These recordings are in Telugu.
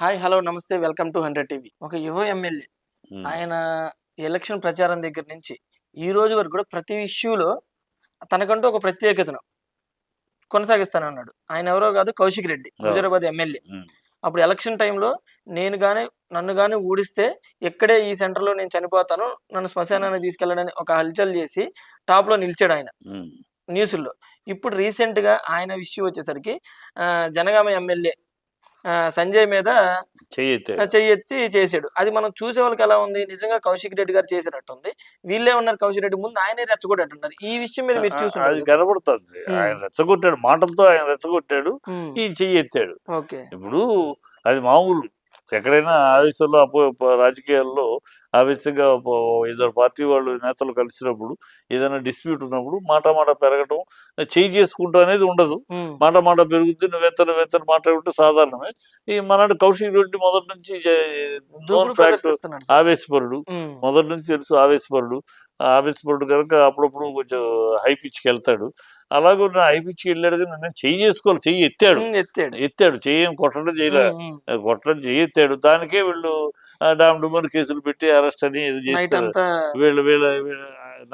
Hi hello namaste welcome to hundred TV ఒక యువ ఎమ్మెల్యే. ఆయన ఎలక్షన్ ప్రచారం దగ్గర నుంచి ఈ రోజు వరకు కూడా ప్రతి ఇష్యూలో తనకంటూ ఒక ప్రత్యేకతను కొనసాగిస్తానన్నాడు ఆయన ఎవరో కాదు కౌశిక్ రెడ్డి హుజరాబాద్ ఎమ్మెల్యే. అప్పుడు ఎలక్షన్ టైంలో నేను కానీ నన్ను కానీ ఊడిస్తే ఎక్కడే ఈ సెంటర్లో నేను చనిపోతాను నన్ను శ్మశానాన్ని తీసుకెళ్ళడని ఒక హల్చల్ చేసి టాప్లో నిలిచాడు ఆయన. న్యూస్లో ఇప్పుడు రీసెంట్గా ఆయన ఇష్యూ వచ్చేసరికి జనగామ ఎమ్మెల్యే సంజయ్ మీద చెయ్యెత్తే చెయ్యెత్తి చేశాడు. అది మనం చూసే వాళ్ళకి ఎలా ఉంది? నిజంగా కౌశిక్ రెడ్డి గారు చేసినట్టు ఉంది వీళ్ళే ఉన్నారు కౌశిక్ రెడ్డి. ముందు ఆయనే రెచ్చగొట్టంటున్నారు ఈ విషయం మీద మీరు అది చూసుంటారు కనబడుతుంది. ఆయన రెచ్చగొట్టాడు. మాటలతో ఆయన రెచ్చగొట్టాడు. ఈ చెయ్యి ఎత్తాడు ఓకే. ఇప్పుడు అది మామూలు ఎక్కడైనా ఆవేశంలో అపో రాజకీయాల్లో ఆవేశంగా ఇద్దరు పార్టీ వాళ్ళు నేతలు కలిసినప్పుడు ఏదైనా డిస్ప్యూట్ ఉన్నప్పుడు మాట మాట పెరగటం చేయి చేసుకుంటా అనేది ఉండదు. మాట మాట పెరుగుద్ది నువ్వెత్తను వెత్తను మాట్లాడుకుంటే సాధారణమే. ఈ మనాడు కౌశిక్ రెడ్డి మొదటి నుంచి. ఆవేశపరుడు. మొదటి నుంచి తెలుసు ఆవేశపరుడు. ఆ ఆవేశపరుడు కనుక అప్పుడప్పుడు కొంచెం హై పిచ్కి వెళ్తాడు. అలాగే నా హై పిచ్కి వెళ్ళాడు కానీ నేను చెయ్యి చేసుకోవాలి చెయ్యి ఎత్తాడు. ఎత్తాడు. ఎత్తాడు చెయ్యి కొట్టడం చేయలే. కొట్టడం చెయ్యి ఎత్తాడు. దానికే వీళ్ళు డామ్ డుమర్ కేసులు పెట్టి అరెస్ట్ అని చేస్తారు. వీళ్ళు వీళ్ళ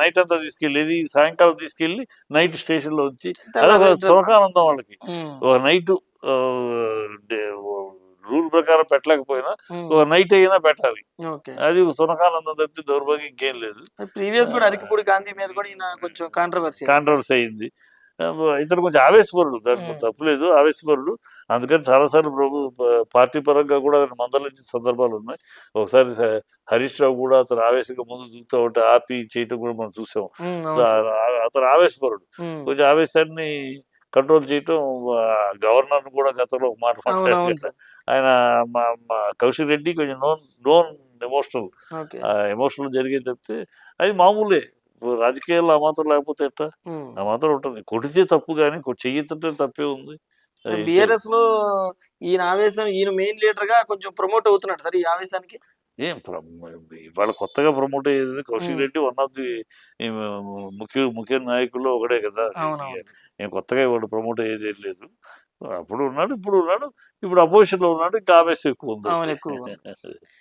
నైట్ అంతా తీసుకెళ్ళేది సాయంకాలం తీసుకెళ్ళి నైట్ స్టేషన్లో వచ్చి అదొక సుఖానందం వాళ్ళకి. ఒక నైట్ రూల్ ప్రకారం పెట్టలేకపోయినా ఒక నైట్ అయినా పెట్టాలి. అది సునకానందం తప్పితే దౌర్భాగ్యం ఇంకేం లేదు. ప్రీవియస్ కూడా అరకిపూడి గాంధీ మీద కూడా ఈయన కొంచెం కాంట్రవర్సీ కాంట్రవర్సీ అయింది. ఇతను కొంచెం ఆవేశపరుడు దాంట్లో. తప్పులేదు ఆవేశపరుడు. అందుకని చాలాసార్లు ప్రభు పార్టీ పరంగా కూడా అతను మందలించిన సందర్భాలు ఉన్నాయి. ఒకసారి హరీష్ రావు కూడా అతను ఆవేశంగా ముందు దూకుతూ ఉంటే ఆపి చేయటం కూడా మనం చూసాం. అతను ఆవేశపరుడు. కొంచెం ఆవేశాన్ని కంట్రోల్ చేయటం గవర్నర్ కూడా గతంలో ఒక మాట మాట్లాడారు ఆయన మా కౌశిక్ రెడ్డి కొంచెం నోన్ నోన్ ఎమోషనల్ ఎమోషనల్ జరిగే తప్పితే అది మామూలే. రాజకీయాల్లో ఆ మాత్రం లేకపోతే ఎట్టా. ఆ మాత్రం ఉంటుంది. కొడితే తప్పు కానీ చెయ్యితే తప్పే ఉంది. బిఆర్ఎస్లో ఈయన ఆవేశం ఈయన మెయిన్ లీడర్గా కొంచెం ప్రమోట్ అవుతున్నాడు సార్ ఈ ఆవేశానికి. ఏం ఇవాళ కొత్తగా ప్రమోట్ అయ్యేది Kaushik. Reddy one of the ముఖ్య ముఖ్య నాయకుల్లో ఒకడే కదా ఏం కొత్తగా ఇవాడు ప్రమోట్ అయ్యేది లేదు అప్పుడు ఉన్నాడు ఇప్పుడు ఉన్నాడు ఇప్పుడు అపోజిషన్లో ఉన్నాడు ఇంకా ఆవేశం ఎక్కువ ఉంది.